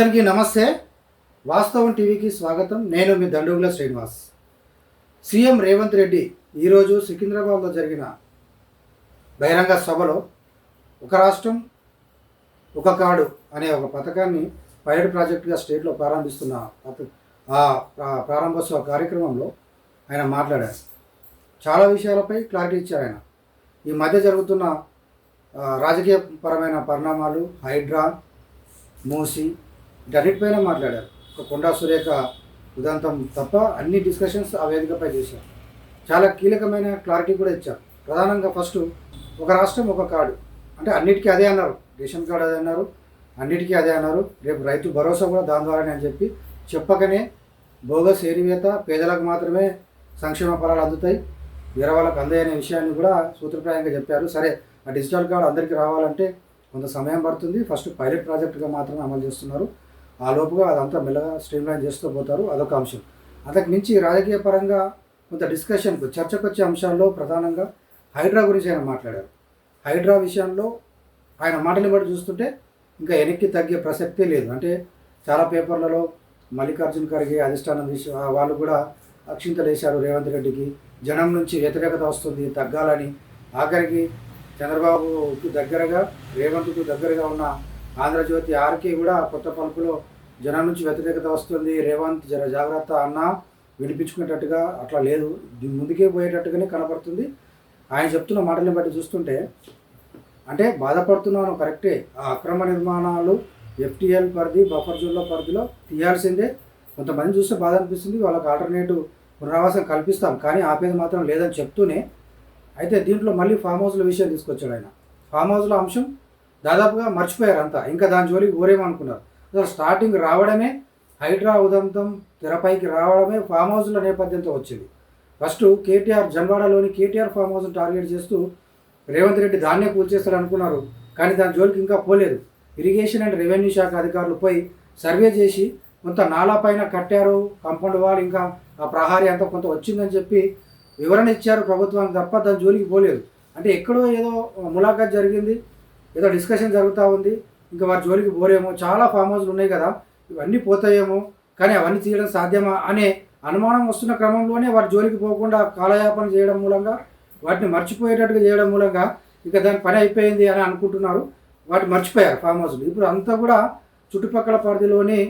అందరికీ నమస్తే. వాస్తవం టీవీకి స్వాగతం. నేను మీ దండుగుల శ్రీనివాస్. సీఎం రేవంత్ రెడ్డి ఈరోజు సికింద్రాబాద్లో జరిగిన బహిరంగ సభలో ఒక రాష్ట్రం ఒక కాడు అనే ఒక పథకాన్ని పైలట్ ప్రాజెక్టుగా స్టేట్లో ప్రారంభిస్తున్న ఆ ప్రా- ప్రారంభోత్సవ కార్యక్రమంలో ఆయన మాట్లాడారు. చాలా విషయాలపై క్లారిటీ ఇచ్చారు ఆయన. ఈ మధ్య జరుగుతున్న రాజకీయపరమైన పరిణామాలు హైడ్రా మూసి అన్నిటిపైన మాట్లాడారు. ఒక కొండా సురేఖ ఉదంతం తప్ప అన్ని డిస్కషన్స్ ఆ వేదికపై చేశారు. చాలా కీలకమైన క్లారిటీ కూడా ఇచ్చారు. ప్రధానంగా ఫస్ట్ ఒక రాష్ట్రం ఒక కార్డు అంటే అన్నిటికీ అదే అన్నారు. రేషన్ కార్డు అదే అన్నారు. అన్నిటికీ అదే అన్నారు. రేపు రైతు భరోసా కూడా దాని ద్వారానే అని చెప్పి చెప్పకనే బోగస్ ఏరివేత పేదలకు మాత్రమే సంక్షేమ ఫలాలు అందుతాయి. వేరే వాళ్ళకి అందయనే విషయాన్ని కూడా సూత్రప్రాయంగా చెప్పారు. సరే ఆ డిజిటల్ కార్డు అందరికీ రావాలంటే కొంత సమయం పడుతుంది. ఫస్ట్ పైలట్ ప్రాజెక్టుగా మాత్రమే అమలు చేస్తున్నారు. ఆ లోపుగా అదంతా మెల్లగా స్ట్రీమ్లైన్ చేస్తూ పోతారు. అదొక అంశం. అంతకు మించి రాజకీయ పరంగా కొంత డిస్కషన్కు చర్చకు వచ్చే అంశాల్లో ప్రధానంగా హైడ్రా గురించి ఆయన మాట్లాడారు. హైడ్రా విషయంలో ఆయన మాటలు బట్టి చూస్తుంటే ఇంకా వెనక్కి తగ్గే ప్రసక్తే లేదు. అంటే చాలా పేపర్లలో మల్లికార్జున ఖర్గే అధిష్టానం విషయం వాళ్ళు కూడా అక్షింతలు వేశారు రేవంత్ రెడ్డికి. జనం నుంచి వ్యతిరేకత వస్తుంది తగ్గాలని. ఆఖరికి చంద్రబాబుకు దగ్గరగా రేవంత్కు దగ్గరగా ఉన్న ఆంధ్రజ్యోతి ఆర్కే కూడా కొత్త పలుపులో జనం నుంచి వ్యతిరేకత వస్తుంది. రేవంత్ జర జాగ్రత్త అన్నా వినిపించుకునేటట్టుగా అట్లా లేదు. ముందుకే పోయేటట్టుగానే కనపడుతుంది ఆయన చెప్తున్న మాటలను బట్టి చూస్తుంటే అంటే బాధపడుతున్నాను కరెక్టే. ఆ అక్రమ నిర్మాణాలు ఎఫ్టీఎల్ పరిధి బఫర్ జోన్ల పరిధిలో తీయాల్సిందే. కొంతమంది చూస్తే బాధ అనిపిస్తుంది వాళ్ళకి ఆల్టర్నేటివ్ పునరావాసం కల్పిస్తాం కానీ ఆపేది మాత్రం లేదని చెప్తూనే. అయితే దీంట్లో మళ్ళీ ఫామ్ హౌస్ల విషయం తీసుకొచ్చాడు ఆయన. ఫామ్ హౌస్ల అంశం దాదాపుగా మర్చిపోయారు అంతా. ఇంకా దాని జోలికి ఊరేమనుకున్నారు అసలు స్టార్టింగ్ రావడమే హైడ్రా ఉదంతం తెరపైకి రావడమే ఫామ్ హౌస్ల నేపథ్యంతో వచ్చింది. ఫస్ట్ కేటీఆర్ జన్వాడలోని కేటీఆర్ ఫామ్ హౌస్ టార్గెట్ చేస్తూ రేవంత్ రెడ్డి దాన్నే కూల్చేస్తాడు అనుకున్నారు. కానీ దాని జోలికి ఇంకా పోలేదు. ఇరిగేషన్ అండ్ రెవెన్యూ శాఖ అధికారులు పోయి సర్వే చేసి కొంత నాలా పైన కట్టారు కంపౌండ్ వాల్ ఇంకా ఆ ప్రహారీ అంతా కొంత వచ్చిందని చెప్పి వివరణ ఇచ్చారు ప్రభుత్వానికి తప్ప దాని జోలికి పోలేదు. అంటే ఎక్కడో ఏదో ములాఖాత్ జరిగింది. ఏదో డిస్కషన్ జరుగుతూ ఉంది. ఇంకా వారి జోలికి పోరేమో. చాలా ఫామ్ హౌస్లు ఉన్నాయి కదా. ఇవన్నీ పోతాయేమో. కానీ అవన్నీ తీయడం సాధ్యమా అనే అనుమానం వస్తున్న క్రమంలోనే వారి జోలికి పోకుండా కాలయాపన చేయడం మూలంగా వాటిని మర్చిపోయేటట్టుగా చేయడం మూలంగా ఇక దాని పని అయిపోయింది అని అనుకుంటున్నారు. వాటి మర్చిపోయారు ఫామ్ హౌస్లు ఇప్పుడు అంతా కూడా చుట్టుపక్కల పరిధిలోని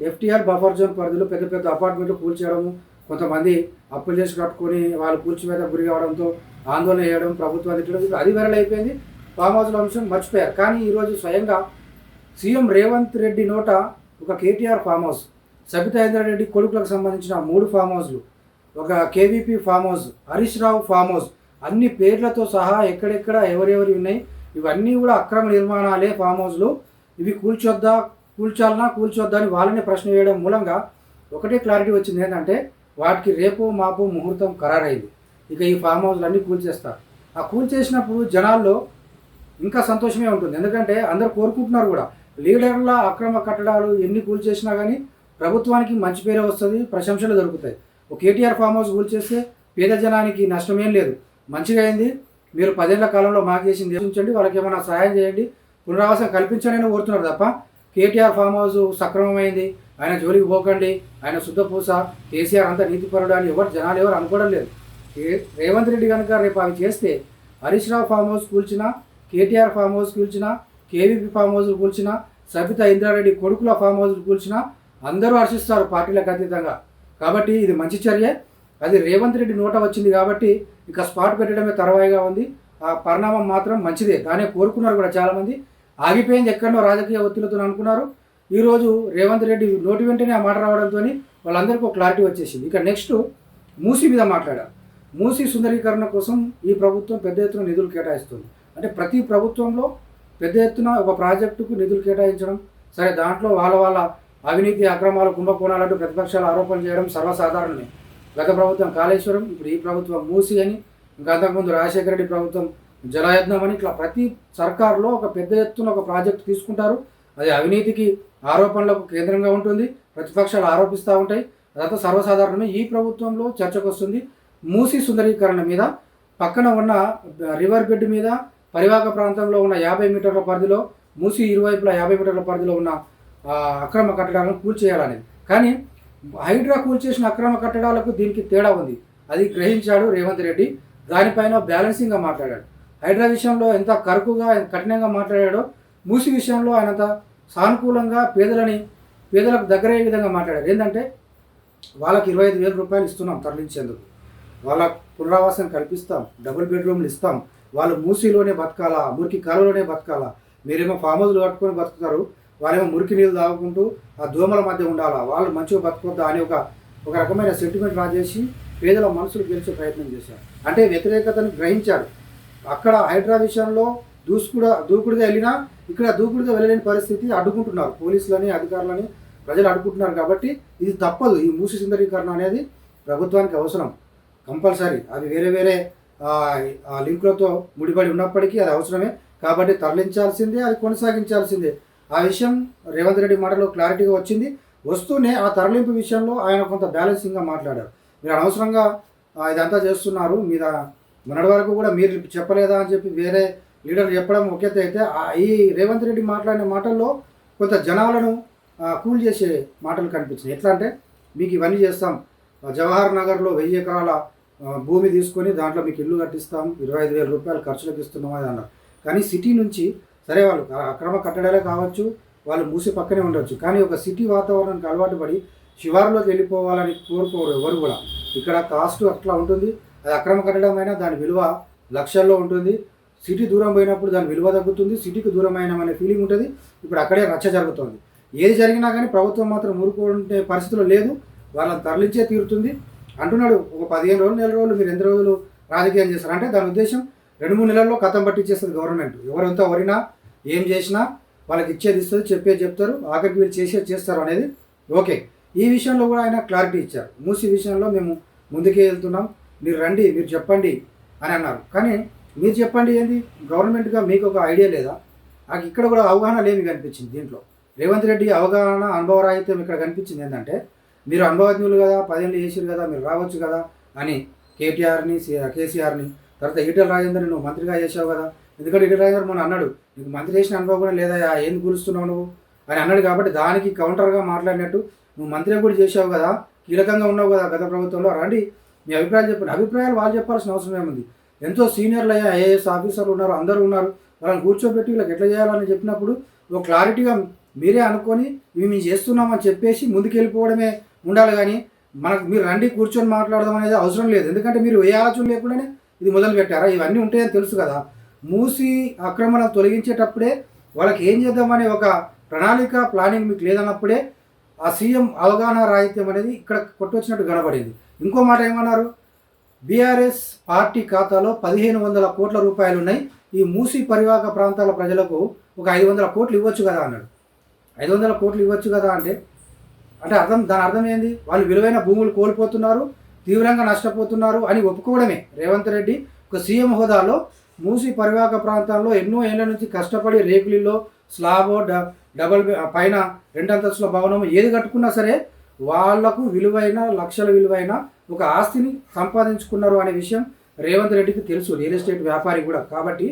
ఎఫ్టీఆర్ బఫర్ జోన్ పరిధిలో పెద్ద పెద్ద అపార్ట్మెంట్లు కూల్చేయడము కొంతమంది అప్పులు చేసి కట్టుకొని వాళ్ళు కూల్చివేత గురి కావడంతో ఆందోళన చేయడం ప్రభుత్వం తిట్టడం అది విరల్ అయిపోయింది పామాజుల అంశం మర్చిపోయారు. కానీ ఈరోజు స్వయంగా సీఎం రేవంత్ రెడ్డి నోట ఒక కేటీఆర్ ఫామ్ హౌస్ సబితా రెడ్డి కొడుకులకు సంబంధించిన మూడు ఫామ్ హౌస్లు ఒక KVP farm house Harish Rao farm house అన్ని పేర్లతో సహా ఎక్కడెక్కడ ఎవరెవరి ఉన్నాయి ఇవన్నీ కూడా అక్రమ నిర్మాణాలే ఫామ్ హౌస్లు. ఇవి కూల్చొద్దా కూల్చాలనా కూల్చొద్దా అని వాళ్ళని ప్రశ్న వేయడం మూలంగా ఒకటే క్లారిటీ వచ్చింది ఏంటంటే వాటికి రేపు మాపు ముహూర్తం ఖరారైంది. ఇక ఈ ఫామ్ హౌస్లు అన్నీ కూల్చేస్తారు. ఆ కూల్చేసినప్పుడు జనాల్లో ఇంకా సంతోషమే ఉంటుంది. ఎందుకంటే అందరు కోరుకుంటున్నారు కూడా. లీడర్ల అక్రమ కట్టడాలు ఎన్ని కూల్చేసినా కానీ ప్రభుత్వానికి మంచి పేరే వస్తుంది ప్రశంసలు దొరుకుతాయి. ఒక కేటీఆర్ ఫామ్ హౌస్ కూల్చేస్తే పేద జనానికి నష్టమేం లేదు. మంచిగా అయింది. మీరు పదేళ్ళ కాలంలో మాకు చేసింది వాళ్ళకి ఏమైనా సహాయం చేయండి. పునరావాసం కల్పించండి కోరుతున్నారు తప్ప కేటీఆర్ ఫామ్ హౌస్ సక్రమమైంది. ఆయన జోలికి పోకండి. ఆయన శుద్ధపూస కేసీఆర్ అంతా నీతిపరుడు అని ఎవరు జనాలు ఎవరు అనుకోవడం లేదు. రేవంత్ రెడ్డి కనుక రేపు అవి చేస్తే హరీష్ రావు ఫామ్ హౌస్ కూల్చినా కేటీఆర్ ఫామ్ హౌస్ కూల్చినా కేవీపీ ఫామ్ హౌస్ కూల్చినా సబితా ఇంద్రారెడ్డి కొడుకుల ఫామ్ హౌస్ కూల్చినా అందరూ హర్షిస్తారు పార్టీలకు అతీతంగా. కాబట్టి ఇది మంచి చర్య. అది రేవంత్ రెడ్డి నోట వచ్చింది కాబట్టి ఇక స్పాట్ పెట్టడమే తర్వాయిగా ఉంది. ఆ పరిణామం మాత్రం మంచిదే. దానే కోరుకున్నారు కూడా చాలామంది. ఆగిపోయింది ఎక్కడో రాజకీయ ఒత్తిడితో అనుకున్నారు. ఈరోజు రేవంత్ రెడ్డి నోటి వెంటనే ఆ మాట రావడంతో వాళ్ళందరికీ ఒక క్లారిటీ వచ్చేసింది. ఇక నెక్స్ట్ మూసీ మీద మాట్లాడారు మూసీ సుందరీకరణ కోసం ఈ ప్రభుత్వం పెద్ద ఎత్తున నిధులు కేటాయిస్తుంది. అంటే ప్రతి ప్రభుత్వంలో పెద్ద ఎత్తున ఒక ప్రాజెక్టుకు నిధులు కేటాయించడం సరే దాంట్లో వాళ్ళ వాళ్ళ అవినీతి అక్రమాలు కుంభకోణాలంటూ ప్రతిపక్షాలు ఆరోపణలు చేయడం సర్వసాధారణమే. గత ప్రభుత్వం కాళేశ్వరం ఇప్పుడు ఈ ప్రభుత్వం మూసి అని ఇంకా అంతకుముందు రాజశేఖర రెడ్డి ప్రభుత్వం జలయత్నం అని ఇట్లా ప్రతి సర్కార్లో ఒక పెద్ద ఎత్తున ఒక ప్రాజెక్టు తీసుకుంటారు. అది అవినీతికి ఆరోపణలకు కేంద్రంగా ఉంటుంది ప్రతిపక్షాలు ఆరోపిస్తూ ఉంటాయి. అదంతా సర్వసాధారణమే. ఈ ప్రభుత్వంలో చర్చకు వస్తుంది మూసి సుందరీకరణ మీద పక్కన ఉన్న రివర్ బెడ్ మీద పరివాహక ప్రాంతంలో ఉన్న యాభై మీటర్ల పరిధిలో మూసి ఇరువైపులా యాభై మీటర్ల పరిధిలో ఉన్న అక్రమ కట్టడాలను కూల్చేయాలనేది కానీ హైడ్రా కూల్చేసిన అక్రమ కట్టడాలకు దీనికి తేడా ఉంది. అది గ్రహించాడు రేవంత్ రెడ్డి. దానిపైన బ్యాలెన్సింగ్గా మాట్లాడాడు. హైడ్రా విషయంలో ఎంత కరుకుగా కఠినంగా మాట్లాడాడో మూసి విషయంలో ఆయన అంత సానుకూలంగా పేదలని పేదలకు దగ్గరయ్యే విధంగా మాట్లాడారు ఏంటంటే వాళ్ళకి ఇరవై ఐదు వేల రూపాయలు ఇస్తున్నాం తరలించేందుకు. వాళ్ళ పునరావాసం కల్పిస్తాం డబుల్ బెడ్రూమ్లు ఇస్తాం. వాళ్ళు మూసీలోనే బతకాలా మురికి కాలువలోనే బతకాలా? మీరేమో ఫామ్ హౌస్లు కట్టుకొని బతుకుతారు వాళ్ళేమో మురికి నీళ్ళు తాగుకుంటూ ఆ దోమల మధ్య ఉండాలా? వాళ్ళు మంచిగా బతుకొద్దా అని ఒక ఒక రకమైన సెంటిమెంట్ రాజేసి పేదల మనసులు గెలిచే ప్రయత్నం చేశారు. అంటే వ్యతిరేకతను గ్రహించాడు. అక్కడ హైడ్రా విషయంలో దూసుకుడా దూకుడుగా వెళ్ళినా ఇక్కడ దూకుడుగా వెళ్ళలేని పరిస్థితి అడ్డుకుంటున్నారు. పోలీసులని అధికారులని ప్రజలు అడ్డుకుంటున్నారు కాబట్టి ఇది తప్పదు. ఈ మూసి సుందరీకరణ అనేది ప్రభుత్వానికి అవసరం. కంపల్సరీ. అది వేరే వేరే లింకులతో ముడిపడి ఉన్నప్పటికీ అది అవసరమే. కాబట్టి తరలించాల్సిందే అది కొనసాగించాల్సిందే. ఆ విషయం రేవంత్ రెడ్డి మాటలో క్లారిటీగా వచ్చింది. వస్తూనే ఆ తరలింపు విషయంలో ఆయన కొంత బ్యాలెన్సింగ్గా మాట్లాడారు. మీరు అనవసరంగా ఇదంతా చేస్తున్నారు. మీద మొన్నటి వరకు కూడా మీరు చెప్పలేదా అని చెప్పి వేరే లీడర్ చెప్పడం ముఖ్యత అయితే ఈ రేవంత్ రెడ్డి మాట్లాడిన మాటల్లో కొంత జనాలను కూల్ చేసే మాటలు కనిపించినాయి. ఎట్లా అంటే మీకు ఇవన్నీ చేస్తాం. జవహర్ నగర్లో వెయ్యి ఎకరాల భూమి తీసుకొని దాంట్లో మీకు ఇల్లు కట్టిస్తాం ఇరవై ఐదు వేల రూపాయలు ఖర్చులకు ఇస్తున్నాం అని అన్నారు. కానీ సిటీ నుంచి సరే వాళ్ళు అక్రమ కట్టడాలే కావచ్చు వాళ్ళు మూసి పక్కనే ఉండొచ్చు. కానీ ఒక సిటీ వాతావరణానికి అలవాటు పడి శివారులోకి వెళ్ళిపోవాలని కోరుకోరు ఎవరు కూడా. ఇక్కడ కాస్ట్ అట్లా ఉంటుంది అది అక్రమ కట్టడం అయినా దాని విలువ లక్షల్లో ఉంటుంది. సిటీ దూరం పోయినప్పుడు దాని విలువ తగ్గుతుంది సిటీకి దూరం అయినా అనే ఫీలింగ్ ఉంటుంది. ఇప్పుడు అక్కడే రచ్చ జరుగుతుంది. ఏది జరిగినా కానీ ప్రభుత్వం మాత్రం ఊరుకుంటే పరిస్థితులు లేదు వాళ్ళని తరలించే తీరుతుంది. అంటున్నాడు ఒక పదిహేను రోజులు నెల రోజులు మీరు ఎన్ని రోజులు రాజకీయం చేస్తారు? అంటే దాని ఉద్దేశం రెండు మూడు నెలల్లో కథం పట్టించేస్తుంది గవర్నమెంట్ ఎవరెంత వరినా ఏం చేసినా వాళ్ళకి ఇచ్చేది ఇస్తుంది చెప్పేది చెప్తారు ఆఖరికి వీళ్ళు చేసేది చేస్తారు అనేది ఓకే. ఈ విషయంలో కూడా ఆయన క్లారిటీ ఇచ్చారు. మూసి విషయంలో మేము ముందుకే వెళ్తున్నాం. మీరు రండి మీరు చెప్పండి అని అన్నారు. కానీ మీరు చెప్పండి ఏంది? గవర్నమెంట్గా మీకు ఒక ఐడియా లేదా? నాకు ఇక్కడ కూడా అవగాహన లేమి కనిపించింది దీంట్లో. రేవంత్ రెడ్డి అవగాహన అనుభవరాహిత్యం ఇక్కడ కనిపించింది ఏంటంటే మీరు అనుభవజ్ఞులు కదా పదేళ్ళు చేసిరు కదా మీరు రావచ్చు కదా అని కేటీఆర్ని కేసీఆర్ని తర్వాత ఈటల రాజేందర్ నువ్వు మంత్రిగా చేసావు కదా. ఎందుకంటే ఈటల రాజేందర్ మొన్న అన్నాడు నీకు మంత్రి చేసిన అనుభవం కూడా లేదా ఏం కూలుస్తున్నావు నువ్వు? అని అన్నాడు కాబట్టి దానికి కౌంటర్గా మాట్లాడినట్టు నువ్వు మంత్రి కూడా చేసావు కదా కీలకంగా ఉన్నావు కదా గత ప్రభుత్వంలో. రండి మీ అభిప్రాయాలు చెప్పండి. అభిప్రాయాలు వాళ్ళు చెప్పాల్సిన అవసరం ఏముంది? ఎంతో సీనియర్లు అయ్యా ఐఏఎస్ ఆఫీసర్లు ఉన్నారు అందరూ ఉన్నారు. వాళ్ళని కూర్చోబెట్టి వీళ్ళకి ఎట్లా చేయాలని చెప్పినప్పుడు ఒక క్లారిటీగా మీరే అనుకొని ఇవి మేము చేస్తున్నామని చెప్పేసి ముందుకెళ్ళిపోవడమే ఉండాలి కానీ మనకు మీరు రండి కూర్చొని మాట్లాడదాం అనేది అవసరం లేదు. ఎందుకంటే మీరు ఏ ఆలోచన లేకుండానే ఇది మొదలు పెట్టారా? ఇవన్నీ ఉంటాయని తెలుసు కదా. మూసి ఆక్రమణ తొలగించేటప్పుడే వాళ్ళకి ఏం చేద్దామనే ఒక ప్రణాళిక ప్లానింగ్ మీకు లేదన్నప్పుడే ఆ సీఎం అవగాహన రాహిత్యం అనేది ఇక్కడ కొట్టొచ్చినట్టు కనబడింది. ఇంకో మాట ఏమన్నారు? బీఆర్ఎస్ పార్టీ ఖాతాలో పదిహేను వందల కోట్ల రూపాయలు ఉన్నాయి ఈ మూసి పరివాహక ప్రాంతాల ప్రజలకు ఒక ఐదు వందల కోట్లు ఇవ్వచ్చు కదా అన్నాడు. ఐదు వందల కోట్లు ఇవ్వచ్చు కదా అంటే? అంటే అర్థం దాని అర్థం ఏంది? వాళ్ళు విలువైన భూములు కోల్పోతున్నారు తీవ్రంగా నష్టపోతున్నారు అని ఒప్పుకోవడమే. రేవంత్ రెడ్డి ఒక సీఎం హోదాలో మూసి పరివాహక ప్రాంతాల్లో ఎన్నో ఏళ్ళ నుంచి కష్టపడి రేకులిలో స్లాబో డబల్ పైన రెండంతస్తుల భవనం ఏది కట్టుకున్నా సరే వాళ్ళకు విలువైన లక్షల విలువైన ఒక ఆస్తిని సంపాదించుకున్నారు అనే విషయం రేవంత్ రెడ్డికి తెలుసు. రియల్ ఎస్టేట్ వ్యాపారి కూడా. కాబట్టి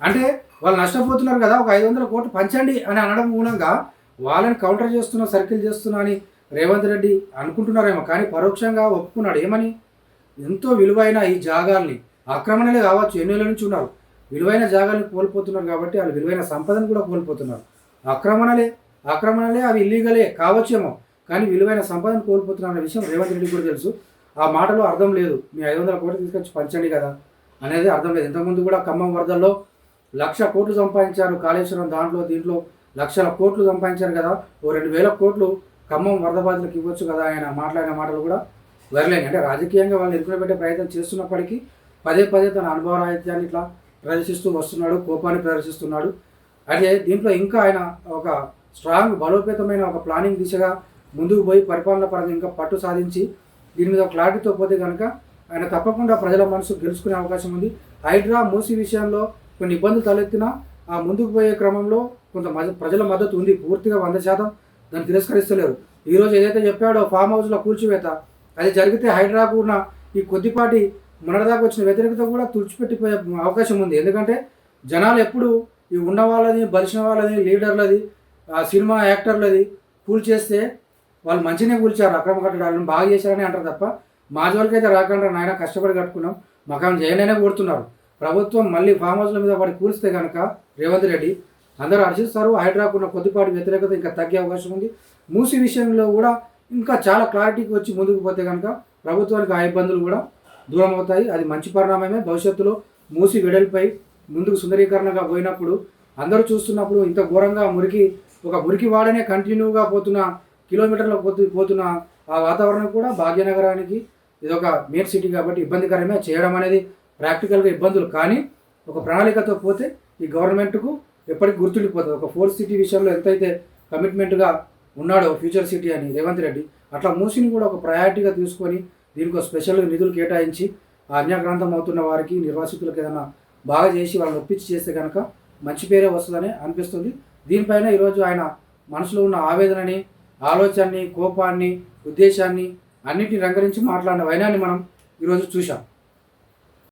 అంటే వాళ్ళు నష్టపోతున్నారు కదా ఒక ఐదు వందల కోట్లు పంచండి అని అనడం మూలంగా వాళ్ళని కౌంటర్ చేస్తున్నా సర్కిల్ చేస్తున్నా అని రేవంత్ రెడ్డి అనుకుంటున్నారేమో కానీ పరోక్షంగా ఒప్పుకున్నాడు. ఏమని? ఎంతో విలువైన ఈ జాగాల్ని ఆక్రమణలే కావచ్చు ఎన్నెల నుంచి ఉన్నారు విలువైన జాగాల్ని కోల్పోతున్నారు కాబట్టి వాళ్ళు విలువైన సంపదను కూడా కోల్పోతున్నారు. ఆక్రమణలే ఆక్రమణలే అవి ఇల్లీగలే కావచ్చేమో కానీ విలువైన సంపదను కోల్పోతున్నారు అనే విషయం రేవంత్ రెడ్డి కూడా తెలుసు. ఆ మాటలో అర్థం లేదు. మీ ఐదు వందల కోట్లు తీసుకొచ్చి పంచండి కదా అనేది అర్థం లేదు. ఇంతకుముందు కూడా ఖమ్మం వరదల్లో లక్ష కోట్లు సంపాదించారు కాళేశ్వరం దాంట్లో దీంట్లో లక్షల కోట్లు సంపాదించారు కదా. ఓ రెండు వేల కోట్లు ఖమ్మం వరద బాధితులకు ఇవ్వచ్చు కదా ఆయన మాట్లాడిన మాటలు కూడా వెరలేని అంటే రాజకీయంగా వాళ్ళు ఎదుర్కొని పెట్టే ప్రయత్నం చేస్తున్నప్పటికీ పదే పదే తన అనుభవ రాహిత్యాన్ని ఇట్లా ప్రదర్శిస్తూ వస్తున్నాడు కోపాన్ని ప్రదర్శిస్తున్నాడు. అయితే దీంట్లో ఇంకా ఆయన ఒక స్ట్రాంగ్ బలోపేతమైన ఒక ప్లానింగ్ దిశగా ముందుకు పోయి పరిపాలన పరంగా ఇంకా పట్టు సాధించి దీని మీద క్లారిటీతో పోతే కనుక ఆయన తప్పకుండా ప్రజల మనసు గెలుచుకునే అవకాశం ఉంది. హైడ్రా మూసి విషయంలో కొన్ని ఇబ్బందులు తలెత్తినా ఆ ముందుకు పోయే క్రమంలో కొంత ప్రజల మద్దతు ఉంది పూర్తిగా వంద శాతం దాన్ని తిరస్కరిస్తలేరు. ఈరోజు ఏదైతే చెప్పాడో ఫామ్ హౌస్లో కూల్చివేత అది జరిగితే హైడ్రాకు ఉన్న ఈ కొద్దిపాటి మొన్నటిదాకా వచ్చిన వ్యతిరేకత కూడా తుడిచిపెట్టిపోయే అవకాశం ఉంది. ఎందుకంటే జనాలు ఎప్పుడు ఈ ఉన్న వాళ్ళది బలిసిన వాళ్ళది లీడర్లది ఆ సినిమా యాక్టర్లది కూల్చేస్తే వాళ్ళు మంచినే కూల్చారు అక్రమ కట్టడాలను బాగా చేశారని అంటారు తప్ప మా జోలికి అయితే రాకుండా నాయన కష్టపడి కట్టుకున్నాం. మకాం చేయనైనా కోరుతున్నారు. ప్రభుత్వం మళ్ళీ ఫామ్ హౌస్ల మీద వాడి కూలిస్తే కనుక రేవంత్ రెడ్డి అందరూ హర్షిస్తారు. హైడ్రాకు ఉన్న కొద్దిపాటి వ్యతిరేకత ఇంకా తగ్గే అవకాశం ఉంది. మూసి విషయంలో కూడా ఇంకా చాలా క్లారిటీకి వచ్చి ముందుకు పోతే కనుక ప్రభుత్వానికి ఆ ఇబ్బందులు కూడా దూరం అవుతాయి అది మంచి పరిణామమే. భవిష్యత్తులో మూసి వెడల్పై ముందుకు సుందరీకరణగా పోయినప్పుడు అందరూ చూస్తున్నప్పుడు ఇంత ఘోరంగా మురికి ఒక మురికి వాడనే కంటిన్యూగా పోతున్న కిలోమీటర్ల పోతు పోతున్న ఆ వాతావరణం కూడా భాగ్యనగరానికి ఇది ఒక మెయిన్ సిటీ కాబట్టి ఇబ్బందికరమే. చేయడం అనేది ప్రాక్టికల్గా ఇబ్బందులు కానీ ఒక ప్రణాళికతో పోతే ఈ గవర్నమెంట్కు ఎప్పటికి గుర్తుండిపోతుంది. ఒక ఫోర్త్ సిటీ విషయంలో ఎంతైతే కమిట్మెంట్గా ఉన్నాడో ఫ్యూచర్ సిటీ అని రేవంత్ రెడ్డి అట్లా మూసిని కూడా ఒక ప్రయారిటీగా తీసుకొని దీనికి ఒక స్పెషల్ నిధులు కేటాయించి ఆ అన్యాక్రాంతం అవుతున్న వారికి నిర్వాసితులకు ఏదైనా బాగా చేసి వాళ్ళని ఒప్పించి చేస్తే కనుక మంచి పేరే వస్తుందని అనిపిస్తుంది. దీనిపైన ఈరోజు ఆయన మనసులో ఉన్న ఆవేదనని ఆలోచనని కోపాన్ని ఉద్దేశాన్ని అన్నిటిని రంగరించి మాట్లాడిన వైనాన్ని మనం ఈరోజు చూసాం